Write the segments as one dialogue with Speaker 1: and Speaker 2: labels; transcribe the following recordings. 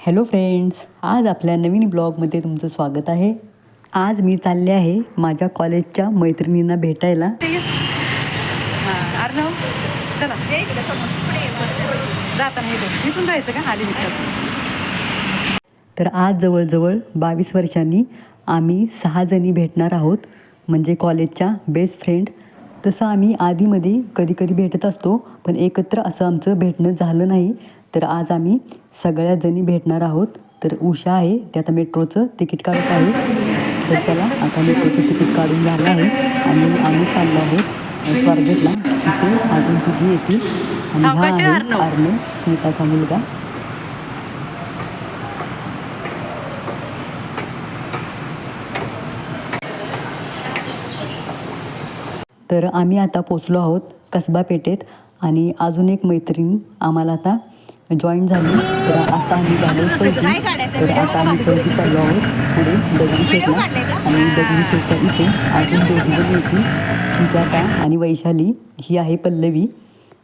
Speaker 1: Hello friends आज आपल्या नवीन ब्लॉगमध्ये तुमचं स्वागत आहे. आज मी चालले आहे माझ्या कॉलेजच्या मैत्रिणींना भेटायला.
Speaker 2: चला. जाताना जायचं का? आली
Speaker 1: तर आज जवळजवळ बावीस वर्षांनी आम्ही सहा जणी भेटणार आहोत म्हणजे कॉलेजच्या बेस्ट फ्रेंड तसं आम्ही आधीमध्ये कधी कधी भेटत असतो पण एकत्र असं आमचं भेटणं झालं नाही. तर आज आम्ही सगळ्या जणी भेटणार आहोत. तर उषा आहे ते आता मेट्रोचं तिकीट काढत आहे. तर चला आता मेट्रोचं तिकीट काढून झालं आहे. आणि आम्ही चाललो आहोत स्वारगेटला. तिथे अजून तिघी येतील. आणि हा
Speaker 2: आहे. अर्णव
Speaker 1: स्मिताचा मुलगा. तर आम्ही आता पोचलो आहोत कसबा पेठेत. आणि अजून एक मैत्रीण आम्हाला आता जॉईन झाली. तर आता आम्ही झालो चौथी. तर आता आम्ही चौथी चाललो आहोत. पुढे दगडी शेटला आणि दगडी शेटच्या इथे. अजून दोघी जण येतील सुजाता आणि वैशाली. ही आहे पल्लवी.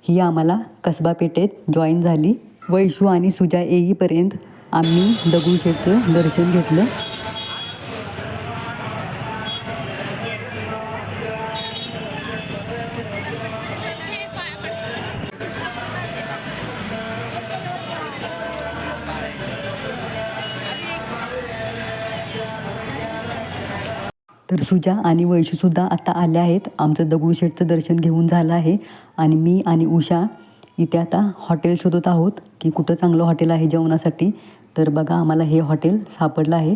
Speaker 1: ही आम्हाला कसबा पेठेत जॉईन झाली. वैशू आणि सुजा येईपर्यंत आम्ही दगडूशेठचं दर्शन घेतलं. तर सुजा आणि वैशूसुद्धा आता आल्या आहेत. आमचं दगडूशेठचं दर्शन घेऊन झालं आहे. आणि मी आणि उषा इथे आता हॉटेल शोधत आहोत की कुठं चांगलं हॉटेल आहे जेवणासाठी. तर बघा आम्हाला हे हॉटेल सापडलं आहे.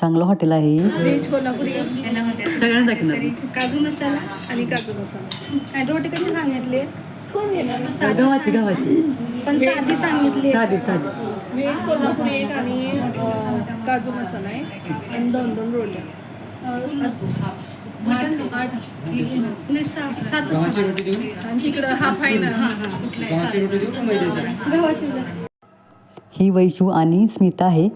Speaker 1: चांगलं हॉटेल आहे. हे.
Speaker 3: काजू मसाला आणि काजू मसाला. आणि रोटी कशी सांगितली?
Speaker 2: गव्हाची गव्हाची
Speaker 3: पण साधी सांगितली.
Speaker 2: साधी साधी.
Speaker 3: व्हेज कोल्हापुरी एक आणि अं, काजू मसाला आहे आणि दोन दोन तिकडं हा फायनल गव्हाची द्या.
Speaker 1: ही वैशू आणि स्मिता आहे.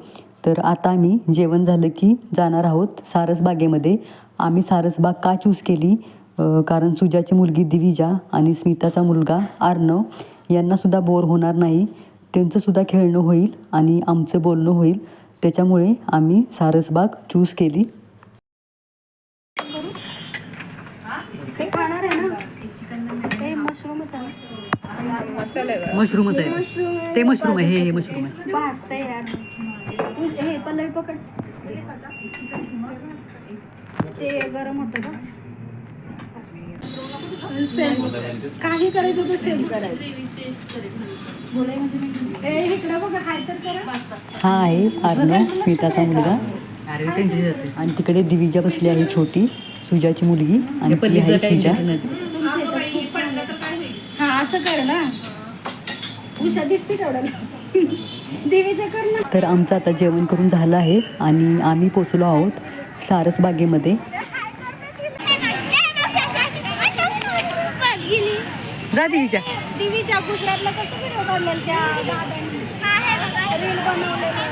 Speaker 1: तर आता आम्ही जेवण झालं की जाणार आहोत सारसबागेमध्ये आम्ही सारसबाग का चूज केली? अ, कारण सुजाची मुलगी दिविजा आणि स्मिताचा मुलगा आर्नव यांनासुद्धा बोर होणार नाही. त्यांचंसुद्धा खेळणं होईल आणि आमचं बोलणं होईल. त्याच्यामुळे आम्ही सारसबाग चूज केली
Speaker 3: हे खाणार आहे ना हे मशरूमच आहे
Speaker 2: मशरूमच आहे.
Speaker 3: मशरूम
Speaker 2: ते मशरूम आहे. हे हे मशरूम आहे.
Speaker 3: भाजतंय यार. हे पल्लवी पकड. ते गरम होतं का? सेम काही करायचं तर सेम करायचं. ए इकडं बघा हाय तर करा.
Speaker 1: हा आहे आर्नव स्मिताचा मुलगा. आणि तिकडे दिविजा बसली आहे छोटी सुजाची मुलगी. आणि ती आहे सुजा.
Speaker 3: हा असं कर ना. उषा दिसते तेवढं देवीच्या कर ना.
Speaker 1: तर आमचं आता जेवण करून झालं आहे आणि आम्ही पोचलो आहोत सारसबागेमध्ये
Speaker 2: जा देवीच्या.
Speaker 3: देवीच्या गुजरातला कसं व्हिडिओ काढलेलं त्या रील बनवलेलं.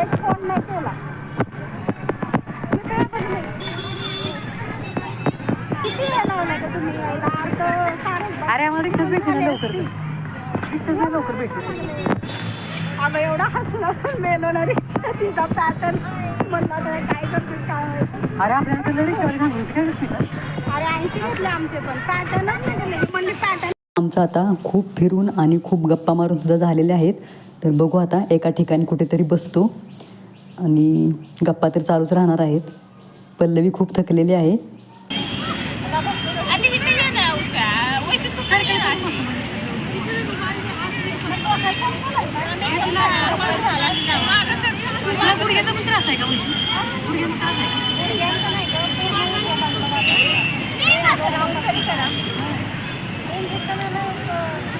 Speaker 3: एक फोन नाही केला
Speaker 2: अरे आम्हाला रिक्षाच भेटली ना लवकर रिक्षाच नाही लवकर भेटली
Speaker 3: अगं एवढा हसला मेलो ना रिक्षा तिचा पॅटर्न म्हणला तर काय करते काय.
Speaker 2: अरे आपल्याला सांगून काय का?
Speaker 3: अरे ऐंशी घेतले आमचे पण. पॅटर्नच नाही दिले. म्हणले पॅटर्न
Speaker 1: आमचं आता खूप फिरून आणि खूप गप्पा मारून सुद्धा झालेले आहेत. तर बघू आता एका ठिकाणी कुठेतरी बसतो. आणि गप्पा तर चालूच राहणार आहेत. पल्लवी खूप थकलेली आहे.
Speaker 2: गुडघ्याचा पण त्रास आहे का वैशू? गुडघ्याचा त्रास आहे का? इथून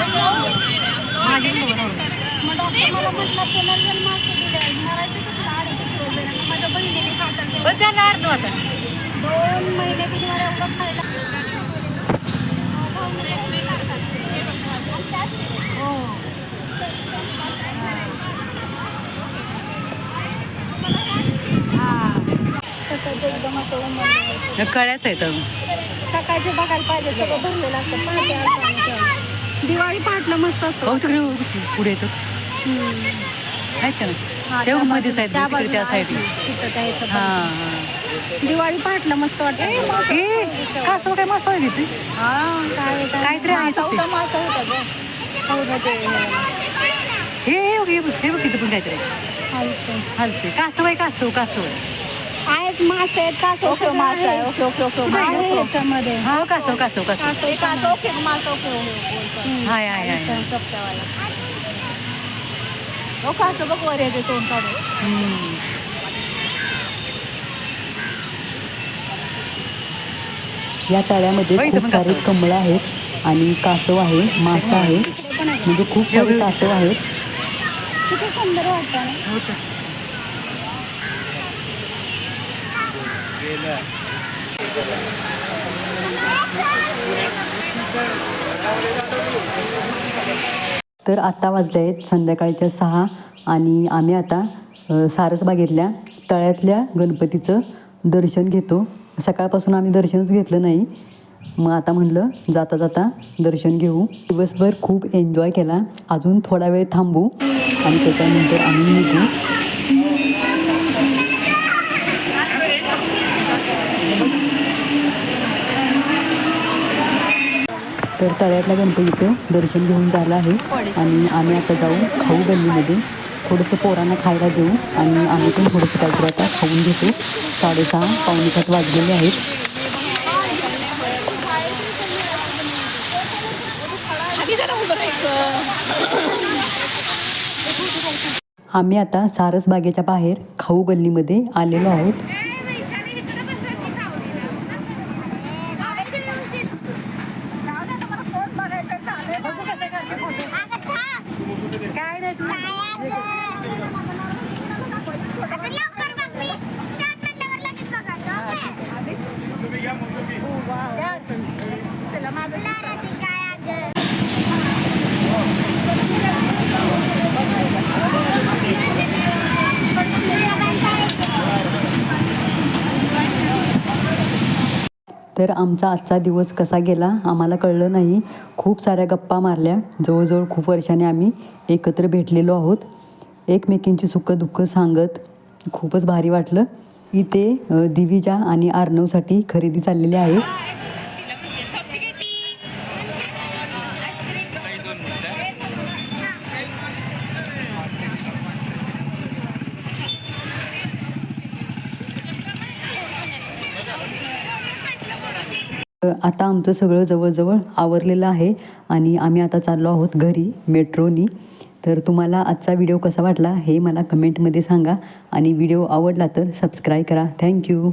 Speaker 3: माझी. मग डॉक्टर मला म्हटलं पुनर्जन्म असतो तुझ्या. मरायचं कसं अडतीस किलो आहे. माझ्या बहिणीने सातारच्या
Speaker 2: बस झालं अर्ध
Speaker 3: दोन महिने तिने मला एवढं खायला
Speaker 2: हो. कळ्याच आहे तर
Speaker 3: सकाळचे बघायला पाहिजे सगळं भरलेलं असतं दिवाळी पहाटला मस्त असतं
Speaker 2: हो पुढे येतो. आहेत का
Speaker 3: हा,
Speaker 2: ना
Speaker 3: त्या
Speaker 2: तेव्हा मध्येच आहेत
Speaker 3: त्या
Speaker 2: तिकडे त्या
Speaker 3: बाजूला आहे
Speaker 2: साईडला
Speaker 3: तिथं त्या ह्याच्यात.
Speaker 2: हां हां.
Speaker 3: दिवाळी पहाटला मस्त वाटतं.
Speaker 2: ए कासव काय मासा आहे तिथे.
Speaker 3: हा
Speaker 2: काहीतरी आहे तिथे.
Speaker 3: हो.
Speaker 2: हे हे बघ हे बघ हे तिथे पण काहीतरी. हलते कासव आहे कासव कासव. आहे
Speaker 3: आहेत मासे आहेत कासव सगळं मासा आहे. ओके ओके ओके आहे याच्यामध्ये?
Speaker 2: हा कासव कासव कासव.
Speaker 3: कासव कासव ओके मासा ओके ओके
Speaker 2: हाय हाय
Speaker 3: हो
Speaker 2: हम्म.
Speaker 1: या तळ्यामध्ये
Speaker 2: हो, इथं
Speaker 1: खूप
Speaker 2: पण
Speaker 1: सारे
Speaker 2: कासव.
Speaker 1: कमळं आहेत आणि कासव आहे मासा आहे. म्हणजे खूप सारे कासव आहेत.
Speaker 3: किती सुंदर वाटतं. ना
Speaker 2: होतं.
Speaker 1: तर. तर आत्ता वाजले आहेत संध्याकाळच्या सहा आणि आम्ही आता सारसबागेतल्या तळ्यातल्या गणपतीचं दर्शन घेतो. सकाळपासून आम्ही दर्शनच घेतलं नाही. मग आता म्हणलं जाता जाता दर्शन घेऊ. दिवसभर खूप एन्जॉय केला. अजून थोडा वेळ थांबू आणि त्याच्यानंतर आम्ही निघू. तर तळ्यातल्या गणपतीचं दर्शन घेऊन झालं आहे. आणि आम्ही आता जाऊ खाऊ गल्लीमध्ये. थोडंसं पोरांना खायला देऊ आणि आम्ही पण थोडंसं काहीतरी आता खाऊन घेतो. साडेसहा पावणेसात वाजलेले आहेत. आम्ही आता सारसबागेच्या बाहेर खाऊ गल्लीमध्ये आलेलो आहोत. तर आमचा आजचा दिवस कसा गेला आम्हाला कळलं नाही. खूप साऱ्या गप्पा मारल्या. जवळजवळ खूप वर्षाने आम्ही एकत्र भेटलेलो आहोत. एकमेकींची सुखं सांगत खूपच भारी वाटलं. इथे दिविजा आणि आर्नवसाठी खरेदी चाललेली आहे. आता आमचं सगळं जवळजवळ आवरलेलं आहे आणि आम्ही आता चाललो आहोत घरी मेट्रोनी. तर तुम्हाला आजचा व्हिडिओ कसा वाटला हे मला कमेंटमध्ये सांगा आणि व्हिडिओ आवडला तर सबस्क्राईब करा. थँक्यू.